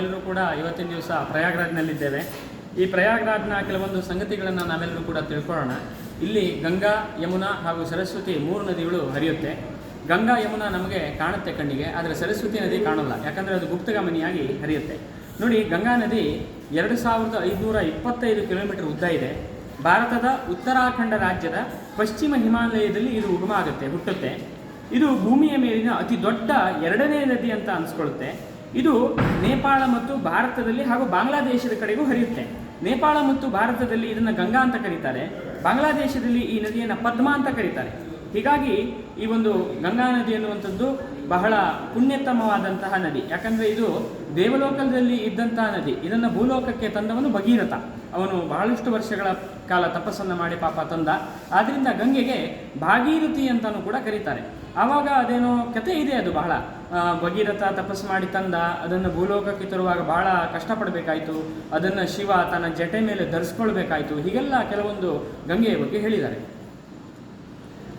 ಎಲ್ಲರೂ ಕೂಡ ಇವತ್ತಿನ ದಿವಸ ಪ್ರಯಾಗ್ರಾಜ್ನಲ್ಲಿದ್ದೇವೆ. ಈ ಪ್ರಯಾಗ್ರಾಜ್ನ ಕೆಲವೊಂದು ಸಂಗತಿಗಳನ್ನು ನಾವೆಲ್ಲರೂ ಕೂಡ ತಿಳ್ಕೊಳ್ಳೋಣ. ಇಲ್ಲಿ ಗಂಗಾ, ಯಮುನಾ ಹಾಗೂ ಸರಸ್ವತಿ ಮೂರು ನದಿಗಳು ಹರಿಯುತ್ತೆ. ಗಂಗಾ, ಯಮುನಾ ನಮಗೆ ಕಾಣುತ್ತೆ ಕಣ್ಣಿಗೆ, ಆದರೆ ಸರಸ್ವತಿ ನದಿ ಕಾಣಲ್ಲ. ಯಾಕಂದರೆ ಅದು ಗುಪ್ತಗಾಮಿನಿಯಾಗಿ ಹರಿಯುತ್ತೆ. ನೋಡಿ, ಗಂಗಾ ನದಿ ಎರಡು ಸಾವಿರದ ಐದುನೂರ ಇಪ್ಪತ್ತೈದು ಕಿಲೋಮೀಟರ್ ಉದ್ದ ಇದೆ. ಭಾರತದ ಉತ್ತರಾಖಂಡ ರಾಜ್ಯದ ಪಶ್ಚಿಮ ಹಿಮಾಲಯದಲ್ಲಿ ಇದು ಉಗಮ ಆಗುತ್ತೆ, ಹುಟ್ಟುತ್ತೆ. ಇದು ಭೂಮಿಯ ಮೇಲಿನ ಅತಿ ದೊಡ್ಡ ಎರಡನೇ ನದಿ ಅಂತ ಅನ್ಸ್ಕೊಳ್ಳುತ್ತೆ. ಇದು ನೇಪಾಳ ಮತ್ತು ಭಾರತದಲ್ಲಿ ಹಾಗೂ ಬಾಂಗ್ಲಾದೇಶದ ಕಡೆಗೂ ಹರಿಯುತ್ತೆ. ನೇಪಾಳ ಮತ್ತು ಭಾರತದಲ್ಲಿ ಇದನ್ನು ಗಂಗಾ ಅಂತ ಕರೀತಾರೆ. ಬಾಂಗ್ಲಾದೇಶದಲ್ಲಿ ಈ ನದಿಯನ್ನು ಪದ್ಮ ಅಂತ ಕರೀತಾರೆ. ಹೀಗಾಗಿ ಈ ಒಂದು ಗಂಗಾ ನದಿ ಅನ್ನುವಂಥದ್ದು ಬಹಳ ಪುಣ್ಯತಮವಾದಂತಹ ನದಿ. ಯಾಕಂದರೆ ಇದು ದೇವಲೋಕದಲ್ಲಿ ಇದ್ದಂತಹ ನದಿ. ಇದನ್ನು ಭೂಲೋಕಕ್ಕೆ ತಂದವನು ಭಗೀರಥ. ಅವನು ಬಹಳಷ್ಟು ವರ್ಷಗಳ ಕಾಲ ತಪಸ್ಸನ್ನು ಮಾಡಿ ಪಾಪ ತಂದ. ಆದ್ದರಿಂದ ಗಂಗೆಗೆ ಭಾಗೀರಥಿ ಅಂತಲೂ ಕೂಡ ಕರೀತಾರೆ. ಆವಾಗ ಅದೇನೋ ಕತೆ ಇದೆ ಅದು ಬಹಳ. ಭಗೀರಥ ತಪಸ್ಸು ಮಾಡಿ ತಂದ, ಅದನ್ನು ಭೂಲೋಕಕ್ಕೆ ತರುವಾಗ ಬಹಳ ಕಷ್ಟಪಡಬೇಕಾಯಿತು. ಅದನ್ನು ಶಿವ ತನ್ನ ಜಟೆ ಮೇಲೆ ಧರಿಸ್ಕೊಳ್ಬೇಕಾಯಿತು. ಹೀಗೆಲ್ಲ ಕೆಲವೊಂದು ಗಂಗೆಯ ಬಗ್ಗೆ ಹೇಳಿದ್ದಾರೆ.